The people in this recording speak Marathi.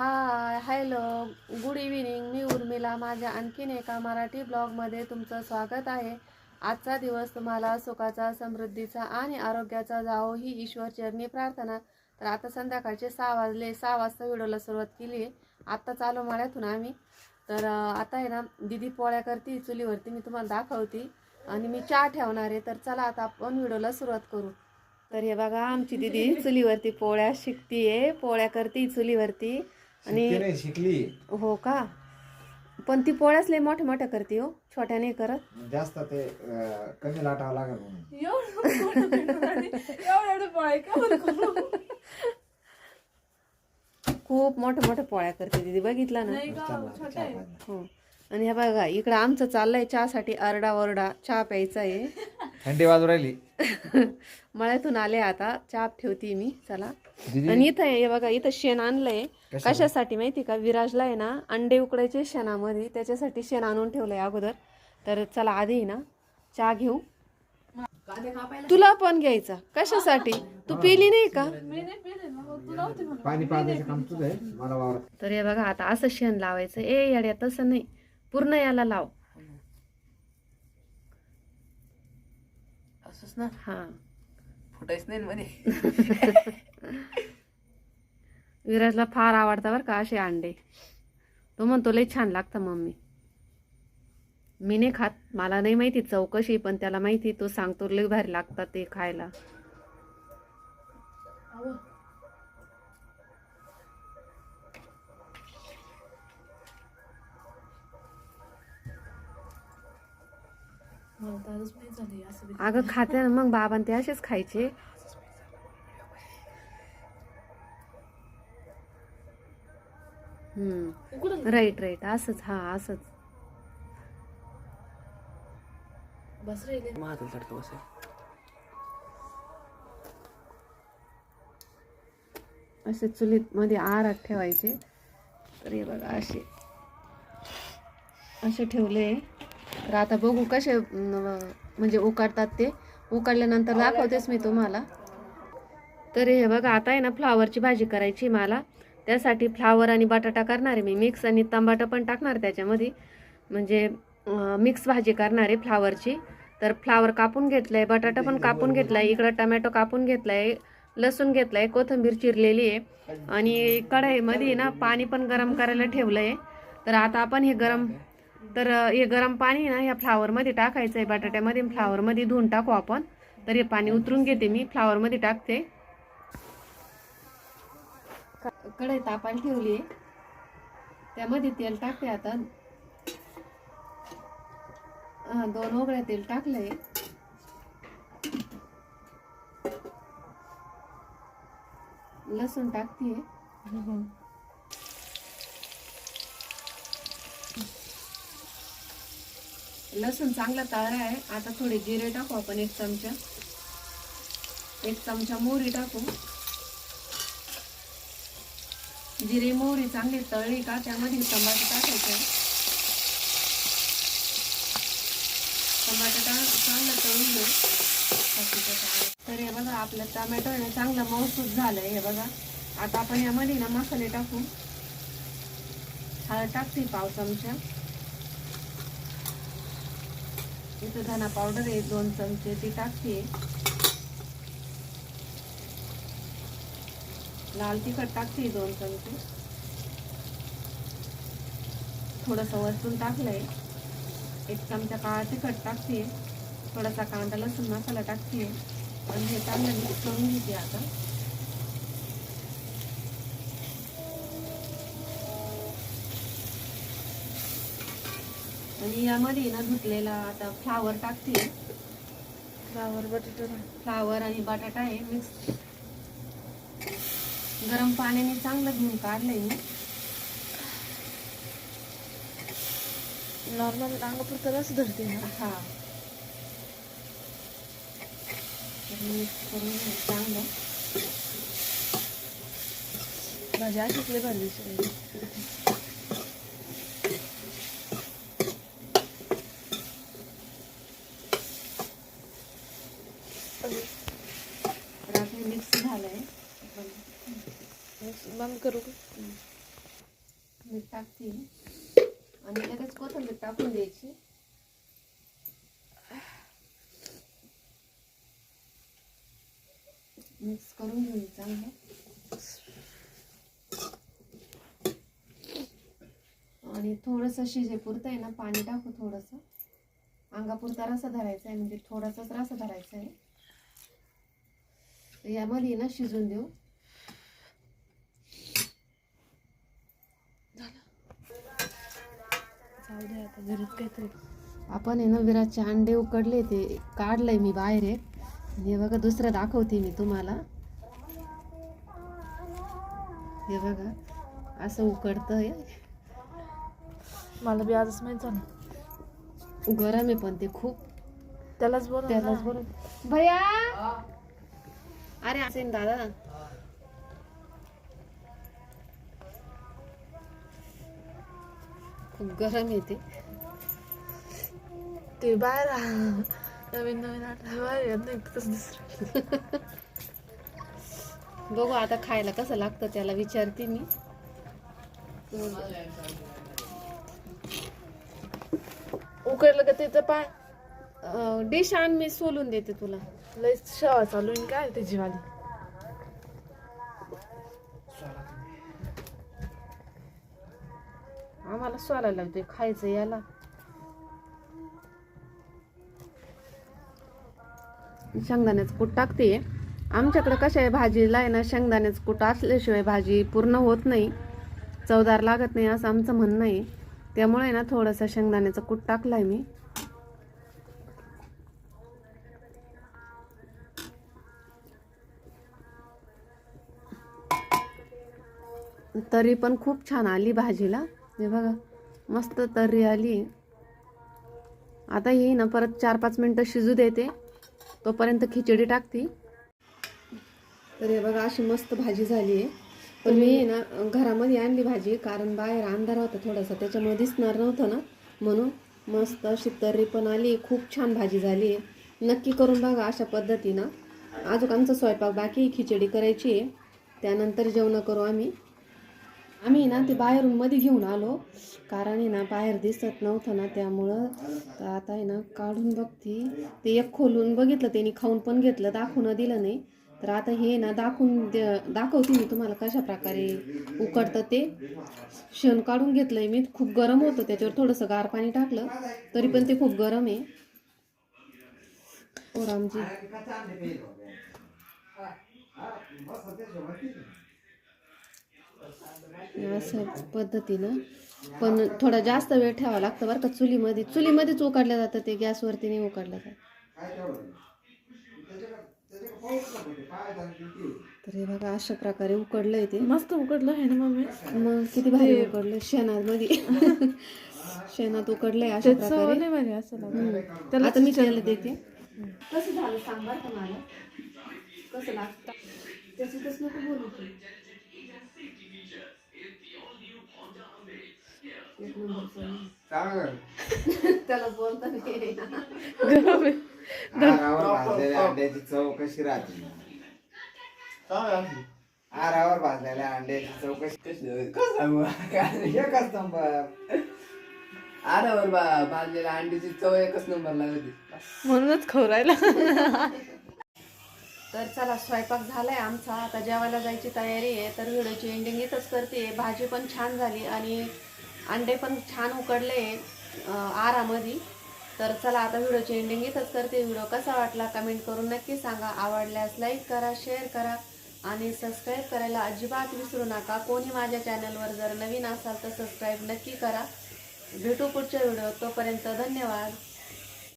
हाय हॅलो गुड इव्हिनिंग मी उर्मिला. माझ्या आणखीन एका मराठी ब्लॉगमध्ये तुमचं स्वागत आहे. आजचा दिवस तुम्हाला सुखाचा समृद्धीचा आणि आरोग्याचा जावो ही ईश्वर चरणी प्रार्थना. तर आता संध्याकाळचे सहा वाजले. सहा वाजता व्हिडिओला सुरुवात केली आहे. आत्ता चालू माळ्यातून आम्ही. तर आता आहे ना दिदी पोळ्या करते चुलीवरती मी तुम्हाला दाखवते. आणि मी चहा ठेवणार आहे. तर चला आता आपण व्हिडिओला सुरुवात करू. तर हे बघा आमची दिदी चुलीवरती पोळ्या शिकतीये. पोळ्या करते चुलीवरती. आणि शिकली हो का? पण ती पोळ्याच लय मोठ्या मोठ्या करते हो छोट्या नाही करत. जास्त ते अं, कमी लाटावं लागेल म्हणून. खूप मोठ्या मोठ्या पोळ्या करते दिदी बघितला ना. हो. आणि हे बघा इकडं आमचं चाललंय चहासाठी आरडा वरडा चहा प्यायचा आहे थंडी वाजू राहिली. मळ्यातून आले आता. चहा ठेवते मी. चला. आणि इथं आहे, हे बघा इथं शेण आणलंय? कशासाठी माहिती का? विराजला आहे ना अंडे उकडायचे शेणामध्ये. त्याच्यासाठी शेण आणून ठेवलंय अगोदर. तर चला आधी ना चहा घेऊ. तुला पण घ्यायचा. कशासाठी? तू पिली नाही का? पाणी काम तुझं तर हे बघा आता असं शेण लावायचं. ए याड्या तसं नाही. पूर्ण याला लाव. असंच ना? हा. फुटायच नाही मध्ये विराजला फार आवडतं बरं का असे अंडे. तो म्हणतो लय छान लागतं मम्मी. मी नाही खात. मला नाही माहिती चौकशी पण त्याला माहिती तो सांगतो लय भारी लागतात ते खायला. अगं खाते ना मग बाबां ते असेच खायचे. Right right. असंच हा असंच. बस बस. असे चुलीत मध्ये आरात ठेवायचे. तर हे बघा असे. असे ठेवले. तर आता बघू कसे म्हणजे उकडतात ते. उकडल्यानंतर दाखवतेच मी तुम्हाला. तर हे बघा आता आहे ना फ्लावरची भाजी करायची मला. त्यासाठी फ्लावर आणि बटाटा करणार आहे मी. मिक्स आणि टमाटा पण टाकणार त्याच्यामध्ये. म्हणजे मिक्स भाजी करणार आहे फ्लावरची. तर फ्लावर कापून घेतलंय बटाटा पण कापून घेतलाय इकडं टमॅटो कापून घेतलाय लसूण घेतलाय कोथिंबीर चिरलेली आहे. आणि कढईमध्ये ना पाणी पण गरम करायला ठेवलं आहे तर आता आपण हे गरम तर हे गरम पाणी ना ह्या फ्लावरमध्ये टाकायचं आहे बटाट्यामध्ये फ्लावरमध्ये धुवून टाकू आपण. तर हे पाणी उतरून घेते मी फ्लावरमध्ये टाकते. क- कढई तापायला ठेवली आहे. त्यामध्ये तेल टाकते आता. दोन उघड्या तेल टाकलंय. लसूण टाकते लसूण चांगला तळला आहे. आता थोडे जिरे टाकू आपण एक चमचा. एक चमचा मोहरी टाकू. जिरे मोहरी चांगली तळली का त्यामध्ये टमाटर टाकायचं. टमाटर टा- चांगलं तळून घेऊ तर हे बघा आपलं टमॅटो आहे चांगलं मऊसूत झालं हे बघा. आता आपण यामध्ये ना मसाले टाकू. हळद टाकते पाव चमचा. इथं धना पावडर आहे दोन चमचे ती टाकते. लाल तिखट टाकते दोन चमचे. थोडंसं वरतून टाकलंय. एक चमचा काळा तिखट टाकते. थोडासा कांदा लसूण मसाला टाकते. आणि हे चांगलं मिक्स करून घेते आता. आणि यामध्ये ना धुतलेला आता फ्लावर टाकते. फ्लावर बटाटा. फ्लावर आणि बटाटा आहे मिक्स गरम पाण्याने चांगलं धुवून काढलंय मी. नॉर्मल अंगापुरतं असं धरते ना. हा. मिक्स करून चांगलं. भाजी अशीच लय भारी दिसते तर आता मिक्स झालंय बंद करू मी मीठ टाकते आणि लगेच कोथंबीर टाकून द्यायची मिक्स करून घेऊन चांगलं आणि थोडंसं शिजेपुरतं आहे ना पाणी टाकू थोडंसं. अंगापुरता रसा धरायचा आहे म्हणजे थोडासाच रसा धरायचा आहे. यामध्ये ना शिजून देऊ. जाऊ दे आता घरीच काहीतरी. आपण आहे ना विराटचे अंडे उकडले ते काढलंय मी बाहेर आहे हे बघा दुसरं दाखवते मी तुम्हाला. हे बघा असं उकडतंय. मला बी आजच माहीत झालं. गरम आहे पण ते खूप. त्यालाच बोल त्यालाच बरोबर भैया! अरे असेल दादा. खूप गरम येते. ते बाहेर नवीन नवीन तसं दुसरं. बघू आता खायला कसं लागतं त्याला विचारते मी. उकडलं का त्याचं पाय? डिश आण मी सोलून देते तुला. लय शेवा चालू आहे काय त्याची वाली आम्हाला सोलायला लागते खायचं याला. शेंगदाण्याचं कूट टाकते. आमच्याकडे कसं आहे भाजीला आहे ना शेंगदाण्याचं कूट असल्याशिवाय भाजी पूर्ण होत नाही. चवदार लागत नाही असं आमचं म्हणणं आहे. त्यामुळे ना थोडंसं शेंगदाण्याचं कूट आहे मी. तरी पण खूप छान आली भाजीला. हे बघा मस्त तर्री आली. आता येई ना परत चार पाच मिनटं शिजू देते. तोपर्यंत खिचडी टाकते. तर हे बघा अशी मस्त भाजी झाली आहे. पण मी ना घरामध्ये आणली भाजी कारण बाहेर अंधार होता थोडासा त्याच्यामुळे दिसणार नव्हतं ना. म्हणून मस्त अशी तर्री पण आली. खूप छान भाजी झाली आहे. नक्की करून बघा अशा पद्धतीनं. अजून आमचा स्वयंपाक बाकी खिचडी करायची आहे. त्यानंतर जेवणं करू आम्ही. आम्ही ना ते बाहेरून मध्ये घेऊन आलो. कारण आहे ना बाहेर दिसत नव्हतं ना त्यामुळं. तर आता आहे ना काढून बघते. ते एक खोलून बघितलं त्यांनी खाऊन पण घेतलं दाखवून दिलं नाही. तर आता हे ना दाखवून दे- दाखवते मी तुम्हाला कशा प्रकारे उकडतं ते. शेण काढून घेतलंय मी. खूप गरम होतं त्याच्यावर थोडंसं गार पाणी टाकलं. तरी पण ते खूप गरम आहे. ओ आमची असं पद्धतीनं. पण थोडा जास्त वेळ ठेवावा लागतं बरं का चुलीमध्ये. चुलीमध्येच उकडलं जातं ते गॅसवरती नाही उकडलं जात. तर हे बघा अशा प्रकारे उकडलंय ते. मस्त उकडलं आहे ना मम्मी? मग किती भारी उकडलं शेणामध्ये. शेणात उकडलंय अशा प्रकारे. भारी असं. त्याला आता मी त्याला देते. कसं झालं सांग बरं का मला? कसं लागतं? नको बोलू तू. त्याला बोलता भाजलेल्या अंड्याची चव कशी राहते? आरावर भाजलेल्या अंड्याची चव कशी एकच नंबर आरावर बा भाजलेल्या अंडीची चव एकच नंबर लागते म्हणूनच खाऊ राहिला तर चला स्वयंपाक झालाय आमचा. आता जेवायला जायची तयारी आहे तर व्हिडिओची एंडिंग इथंच करते भाजी पण छान झाली आणि अंडे पण छान उकडले आरामध्ये तर चला आता व्हिडिओची एंडिंग इथंच करते. व्हिडिओ कसा वाटला कमेंट करून नक्की सांगा. आवडल्यास लाईक करा शेअर करा आणि सबस्क्राईब करायला अजिबात विसरू नका. कोणी माझ्या चॅनलवर जर नवीन असाल तर सबस्क्राईब नक्की करा. भेटू पुढच्या व्हिडिओ तोपर्यंत धन्यवाद.